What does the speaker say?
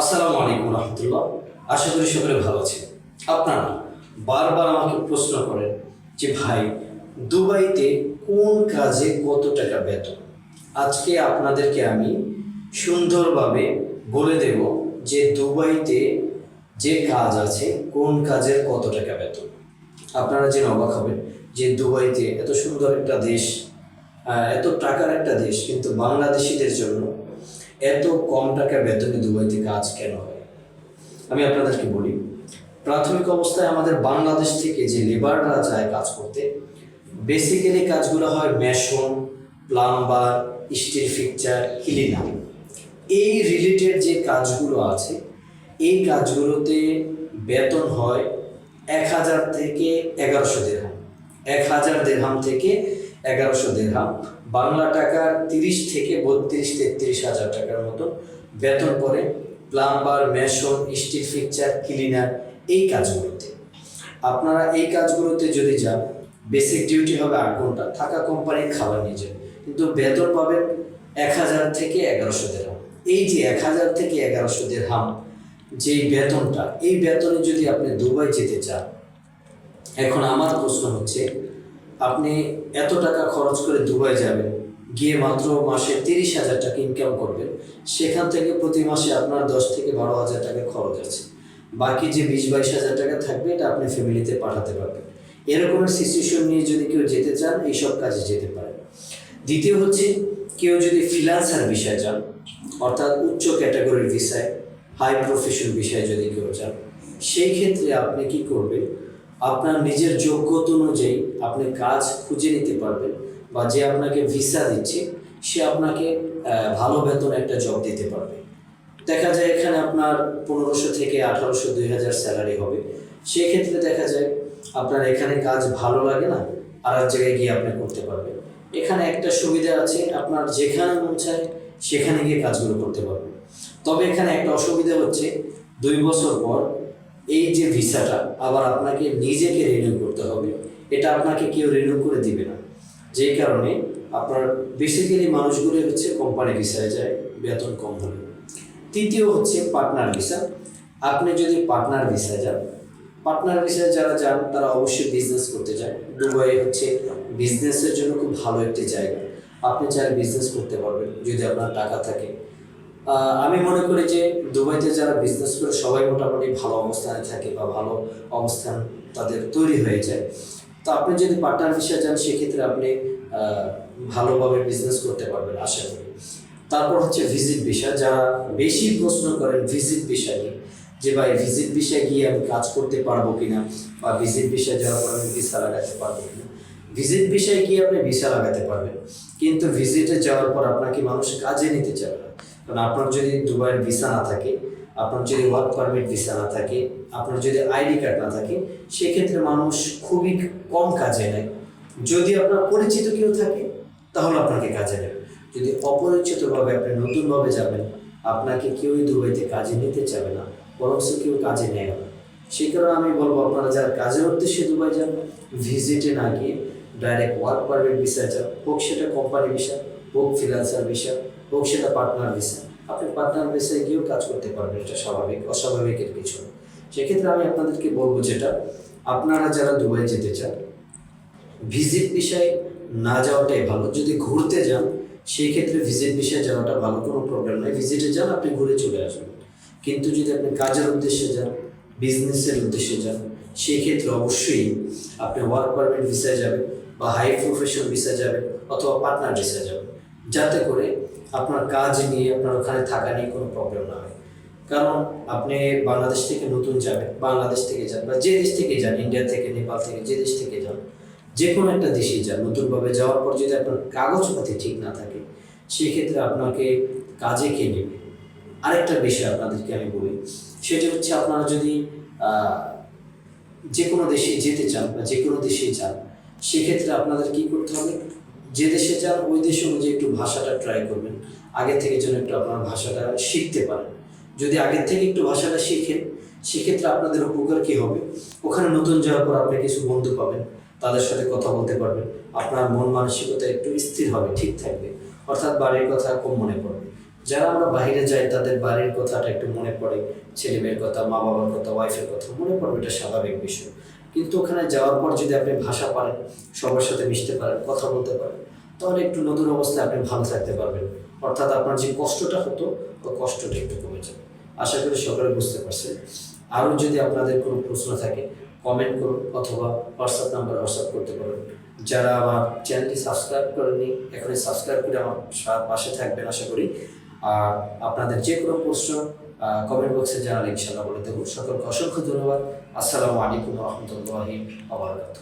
আসসালামু আলাইকুম রহমতুল্লাহ। আশা করি সকলে ভালো আছেন। আপনারা বারবার আমাকে প্রশ্ন করেন যে, ভাই, দুবাইতে কোন কাজে কত টাকা বেতন? আজকে আপনাদেরকে আমি সুন্দরভাবে বলে দেব যে, দুবাইতে যে কাজ আছে, কোন কাজের কত টাকা বেতন? আপনারা জেনে অবাক হবেন যে, দুবাইতে এত সুন্দর একটা দেশ এত টাকার একটা দেশ, কিন্তু বাংলাদেশিদের জন্য এত কম টাকা বেতনে দুবাইতে কাজ কেন হয়? আমি আপনাদেরকে বলি, প্রাথমিক অবস্থায় আমাদের বাংলাদেশ থেকে যে লেবাররা যায় কাজ করতে বেসিক্যালি কাজগুলো হয় mason plumber steel fixture cleaner এই রিলেটেড যে কাজগুলো আছে, এই কাজগুলোতে বেতন হয় এক হাজার থেকে এগারোশো দেড়হাম। এক হাজার দেড়হাম থেকে এগারোশো দেড়হাম বাংলা টাকার তিরিশ থেকে বত্রিশ, তেত্রিশ হাজার টাকার মতো বেতন পড়ে। Plumber, mason, steel fixture cleaner এই কাজগুলোতে। আপনারা এই কাজগুলোতে যদি যান, বেসিক ডিউটি হবে আট ঘণ্টা, থাকা কোম্পানির খাবার নিয়ে যান। কিন্তু বেতন পাবেন এক হাজার থেকে এগারোশো দেড়হাম এই যে এক হাজার থেকে এগারোশো দেড়হাম যে বেতনটা, এই বেতনে যদি আপনি দুবাই যেতে চান, এখন আমার প্রশ্ন হচ্ছে আপনি এত টাকা খরচ করে দুবাই যাবেন, গিয়ে মাত্র মাসে তিরিশ হাজার টাকা ইনকাম করবেন, সেখান থেকে প্রতি মাসে আপনার দশ থেকে বারো হাজার টাকা খরচ আছে। বাকি যে বিশ বাইশ হাজার টাকা থাকবে, এটা আপনি ফ্যামিলিতে পাঠাতে পারবেন। এরকমের সিচুয়েশন নিয়ে যদি কেউ যেতে চান, এইসব কাজে যেতে পারেন। দ্বিতীয় হচ্ছে, কেউ যদি ফিনান্সার বিষয়ে যান অর্থাৎ উচ্চ ক্যাটাগরির বিষয় হাই প্রফেশন বিষয়ে যদি কেউ যান সেই ক্ষেত্রে আপনি কি করবেন আপনার নিজের যোগ্যতা অনুযায়ী আপনি কাজ খুঁজে নিতে পারবেন বা যে আপনাকে ভিসা দিচ্ছে, সে আপনাকে ভালো বেতন একটা জব দিতে পারবে। দেখা যায় এখানে আপনার পনেরোশো থেকে আঠারোশো, দুই হাজার স্যালারি হবে। সেক্ষেত্রে দেখা যায় আপনার এখানে কাজ ভালো লাগে না আর এক জায়গায় গিয়ে আপনি করতে পারবেন। এখানে একটা সুবিধা আছে, আপনার যেখানে মন চায় সেখানে গিয়ে কাজগুলো করতে পারবেন। তবে এখানে একটা অসুবিধা হচ্ছে, দুই বছর পর এই যে ভিসাটা আবার আপনাকে নিজেকে রিনিউ করতে হবে, এটা আপনাকে কেউ রিনিউ করে দিবে না। যেই কারণে আপনার বেসিক্যালি মানুষগুলি হচ্ছে কোম্পানি ভিসায় যায়, বেতন কম হলে। তৃতীয় হচ্ছে পার্টনার ভিসা আপনি যদি পার্টনার ভিসায় যান পার্টনার ভিসায় যারা যান, তারা অবশ্যই বিজনেস করতে যায় দুবাই হচ্ছে বিজনেসের জন্য খুব ভালো একটি জায়গা। আপনি চাইলে বিজনেস করতে পারবেন, যদি আপনার টাকা থাকে। আমি মনে করি যে দুবাইতে যারা বিজনেস করে, সবাই মোটামুটি ভালো অবস্থানে থাকে বা ভালো অবস্থান তাদের তৈরি হয়ে যায়। তো আপনি যদি পার্টনার ভিসায় যান, সেক্ষেত্রে আপনি ভালোভাবে বিজনেস করতে পারবেন, আশা করি। তারপর হচ্ছে ভিজিট বিষয় যারা বেশি প্রশ্ন করেন ভিজিট বিষয় নিয়ে, যে ভাই ভিজিট বিষয়ে গিয়ে আমি কাজ করতে পারব কিনা, বা ভিজিট বিষয়ে যাওয়ার পর আমি ভিসা লাগাতে পারব কিনা। ভিজিট বিষয়ে গিয়ে আপনি ভিসা লাগাতে পারবেন, কিন্তু ভিজিটে যাওয়ার পর আপনাকে মানুষ কাজে নিতে চাবে না। কারণ আপনার যদি দুবাইয়ের ভিসা না থাকে, আপনার যদি ওয়ার্ক পারমিট ভিসা না থাকে, আপনার যদি আইডি কার্ড না থাকে, সেক্ষেত্রে মানুষ খুবই কম কাজে নেয়। যদি আপনার পরিচিত কেউ থাকে, তাহলে আপনাকে কাজে নেবে। যদি অপরিচিতভাবে আপনি নতুনভাবে যাবেন, আপনাকে কেউই দুবাইতে কাজে নিতে চাবে না বরং সে কেউ কাজে নেয় না। সেই কারণে আমি বলব, আপনারা যারা কাজের উদ্দেশ্যে দুবাই যান ভিজিটে না গিয়ে ডাইরেক্ট ওয়ার্ক পারমিট ভিসা যান হোক সেটা কোম্পানি ভিসা হোক ফ্রিলান্সার ভিসা হোক সেটা পার্টনার ভিসা আপনি পার্টনার ভিসায় গিয়েও কাজ করতে পারবেন, এটা স্বাভাবিক অস্বাভাবিকের কিছু সেক্ষেত্রে আমি আপনাদেরকে বলব যেটা, আপনারা যারা দুবাই যেতে চান ভিজিট বিষয়ে না যাওয়াটাই ভালো। যদি ঘুরতে যান, সেই ক্ষেত্রে ভিজিট বিষয়ে যাওয়াটা ভালো, কোনো প্রবলেম নাই। ভিজিটে যান, আপনি ঘুরে চলে আসবেন। কিন্তু যদি আপনি কাজের উদ্দেশ্যে যান বিজনেসের উদ্দেশ্যে যান, সেই ক্ষেত্রে অবশ্যই আপনি ওয়ার্ক পারমিট ভিসায় যাবেন। বা হাই প্রফেশন ভিসায় যাবেন অথবা পার্টনার ভিসায় যাবেন যাতে করে আপনার কাজ নিয়ে, আপনার ওখানে থাকা নিয়ে কোনো প্রবলেম না হয়। কারণ আপনি বাংলাদেশ থেকে নতুন যাবেন, বাংলাদেশ থেকে যান বা যে দেশ থেকে যান ইন্ডিয়া থেকে নেপাল থেকে, যে দেশ থেকে যান যে কোনো একটা দেশে যান, নতুনভাবে যাওয়ার পর যদি আপনার কাগজপাতি ঠিক না থাকে, সেক্ষেত্রে আপনাকে কাজে কে নেবে? আরেকটা বিষয় আপনাদেরকে আমি বলি, সেটা হচ্ছে আপনারা যদি যে কোনো দেশে যেতে চান বা যে কোনো দেশে যান সেক্ষেত্রে আপনাদের কি করতে হবে? যে দেশে যান, ওই দেশ অনুযায়ী একটু ভাষাটা ট্রাই করবেন। আগে থেকে যেন একটু আপনার ভাষাটা শিখতে পারেন। যদি আগের থেকে একটু ভাষাটা শিখেন, সেক্ষেত্রে আপনাদের উপকার কি হবে? ওখানে নতুন যাওয়ার পর আপনি কিছু বন্ধু পাবেন, তাদের সাথে কথা বলতে পারবেন। আপনার মন মানসিকতা একটু স্থির হবে, ঠিক থাকবে। অর্থাৎ বাড়ির কথা কম মনে পড়বে। যারা আমরা বাইরে যাই, তাদের বাড়ির কথাটা একটু মনে পড়ে। ছেলে মেয়ের কথা মা বাবার কথা ওয়াইফের কথা মনে পড়বে, এটা স্বাভাবিক বিষয়। কিন্তু ওখানে যাওয়ার পর যদি আপনি ভাষা পারেন, সবার সাথে মিশতে পারেন, কথা বলতে পারেন, তাহলে একটু নতুন অবস্থায় আপনি ভালো থাকতে পারবেন। অর্থাৎ আপনার যে কষ্টটা হতো, ওই কষ্টটা একটু কমে যাবে। আশা করি সকলে বুঝতে পারছেন। আরও যদি আপনাদের কোনো প্রশ্ন থাকে কমেন্ট করুন অথবা হোয়াটসঅ্যাপ নাম্বার হোয়াটসঅ্যাপ করতে পারেন যারা আমার চ্যানেলটি সাবস্ক্রাইব করেননি, এখনই সাবস্ক্রাইব করে আমার পাশে থাকবেন, আশা করি। আর আপনাদের যে কোনো প্রশ্ন কমেন্ট বক্সে জানালে ইনশাল্লাহ বলে দেবো। সকলকে অসংখ্য ধন্যবাদ। আসসালামু আলাইকুম রহমতুল্লাহি আবরকাত